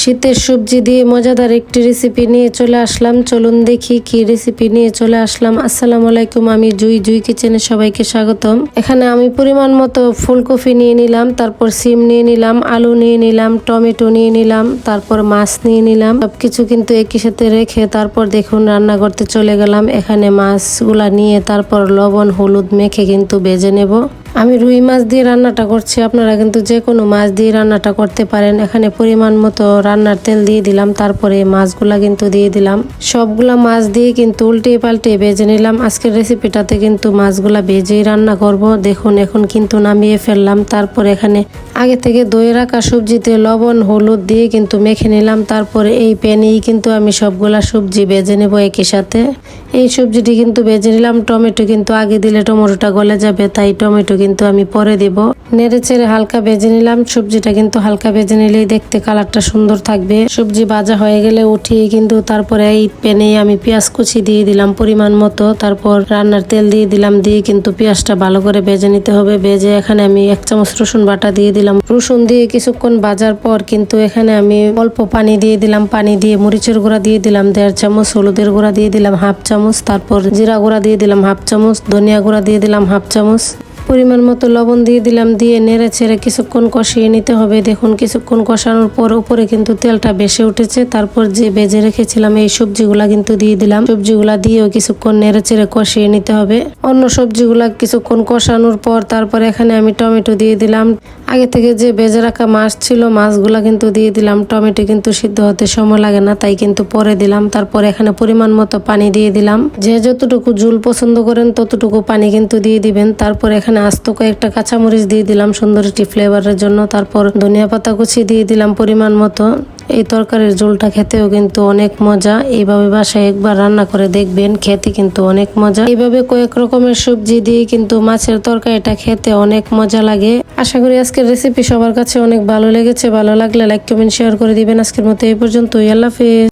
শীতের সবজি দিয়ে মজাদার একটি রেসিপি নিয়ে চলে আসলাম। চলুন দেখি কি রেসিপি নিয়ে চলে আসলাম। আসসালামু আলাইকুম, আমি জুই জুই কিচেনে সবাইকে স্বাগতম। এখানে আমি পরিমাণ মতো ফুলকপি নিয়ে নিলাম, তারপর সিম নিয়ে নিলাম, আলু নিয়ে নিলাম, টমেটো নিয়ে নিলাম, তারপর মাছ নিয়ে নিলাম। সবকিছু কিন্তু একই সাথে রেখে তারপর দেখুন রান্না করতে চলে গেলাম। এখানে মাছগুলা নিয়ে তারপর লবণ, হলুদ মেখে কিন্তু বেজে নেব। আমি রুই মাছ দিয়ে রান্নাটা করছি। আপনারা কিন্তু যে কোনো মাছ দিয়ে রান্নাটা করতে পারেন। এখানে পরিমাণ মতো রান্নার তেল দিয়ে দিলাম। তারপরে মাছগুলা কিন্তু দিয়ে দিলাম। সবগুলা মাছ দিয়ে কিন্তু উল্টে পাল্টে ভেজে নিলাম। আজকের রেসিপিটাতে কিন্তু মাছগুলা ভেজেই রান্না করব। দেখুন, এখন কিন্তু নামিয়ে ফেললাম। তারপর এখানে আগে থেকে দই রাখা সবজিতে লবণ, হলুদ দিয়ে কিন্তু মেখে নিলাম। তারপরে এই প্যানেই কিন্তু আমি সবগুলা সবজি ভেজে নেব একই সাথে। এই সবজিটি কিন্তু ভেজে নিলাম। টমেটো কিন্তু আগে দিলে টমেটোটা গলে যাবে, তাই টমেটো কিন্তু আমি পরে দেব। নেড়ে চেড়ে হালকা ভেজে নিলাম। সবজিটা কিন্তু হালকা ভেজে নিলেই দেখতে কালারটা সুন্দর থাকবে। সবজি ভাজা হয়ে গেলে উঠিয়ে কিন্তু তারপরে এই প্যানে আমি পেঁয়াজ কুচি দিয়ে দিলাম পরিমাণ মতো। তারপর রান্নার তেল দিয়ে দিলাম, দিয়ে কিন্তু পেঁয়াজটা ভালো করে ভেজে নিতে হবে। ভেজে এখানে আমি এক চামচ রসুন বাটা দিয়ে দিলাম। রসুন দিয়ে কিছুক্ষণ বাজার পর কিন্তু এখানে আমি অল্প পানি দিয়ে দিলাম। পানি দিয়ে মরিচের গুঁড়া দিয়ে দিলাম, দেড় চামচ, হলুদের গুঁড়া দিয়ে দিলাম, হাফ চামচ। তারপর জিরা গুঁড়া দিয়ে দিলাম, হাফ চামচ। ধনিয়া গুঁড়া দিয়ে দিলাম, হাফ চামচ। পরিমাণ মতো লবণ দিয়ে দিলাম, দিয়ে নেড়ে ছেড়ে কিছুক্ষণ কষিয়ে নিতে হবে। দেখুন, কিছুক্ষণ কষানোর পর উপরে কিন্তু তেলটা বেশি উঠেছে। তারপর যে বেজে রেখেছিলাম এই সবজিগুলা কিন্তু দিয়ে দিলাম। সবজিগুলা দিয়েও কিছুক্ষণ নেড়ে চেড়ে কষিয়ে নিতে হবে। অন্য সবজিগুলা কিছুক্ষণ কষানোর পর তারপর এখানে আমি টমেটো দিয়ে দিলাম। আগে থেকে যে বেজে রাখা মাছ ছিল, মাছগুলা কিন্তু দিয়ে দিলাম। টমেটো কিন্তু সিদ্ধ হতে সময় লাগে না, তাই কিন্তু পরে দিলাম। তারপর এখানে পরিমাণ মতো পানি দিয়ে দিলাম। যে যতটুকু ঝুল পছন্দ করেন, ততটুকু পানি কিন্তু দিয়ে দিবেন। তারপর এখানে আস্ত কয়েকটা কাঁচামরিচ দিয়ে দিলাম সুন্দর একটি ফ্লেভারের জন্য। তারপর ধনিয়া পাতা কুচি দিয়ে দিলাম পরিমাণ মতো। এই তরকারির ঝোলটা খেতেও কিন্তু অনেক মজা। এইভাবে বাসায় একবার রান্না করে দেখবেন, খেতে কিন্তু অনেক মজা। এইভাবে কয়েক রকমের সবজি দিয়ে কিন্তু মাছের তরকারিটা খেতে অনেক মজা লাগে। আশা করি আজকের রেসিপি সবার কাছে অনেক ভালো লেগেছে। ভালো লাগলে লাইক কমেন্ট শেয়ার করে দিবেন। আজকের মতো এই পর্যন্তই। আল্লাহ হাফেজ।